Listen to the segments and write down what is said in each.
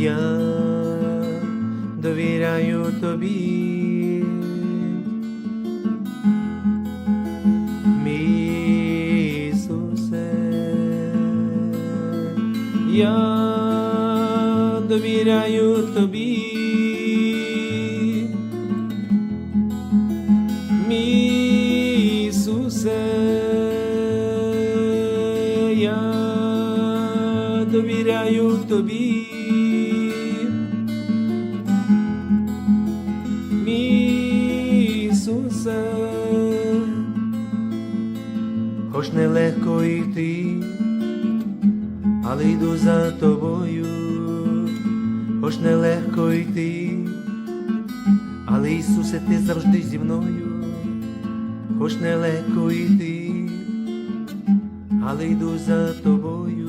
Я довіряю тобі. Мій Ісусе, я довіряю тобі. Мій Ісусе, я Ісусе, хоч нелегко йти, але йду за тобою, хоч нелегко йти, але Ісусе, ти завжди зі мною, хоч нелегко йти, але йду за тобою,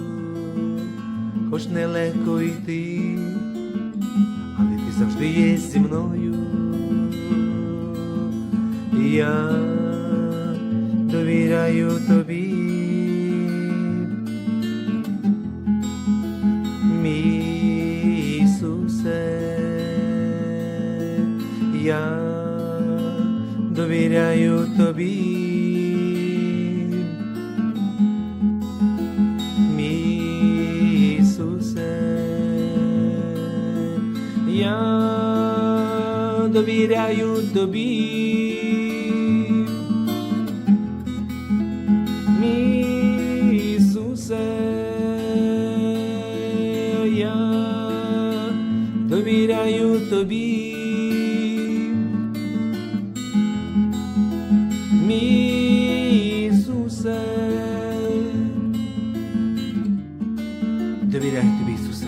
хоч нелегко йти, але ти завжди є зі мною. Я довіряю тобі. Мій я довіряю тобі. Мій Ісусе, я довіряю тобі. Тобі. Мій Ісусе, довіряю тобі, Ісусе,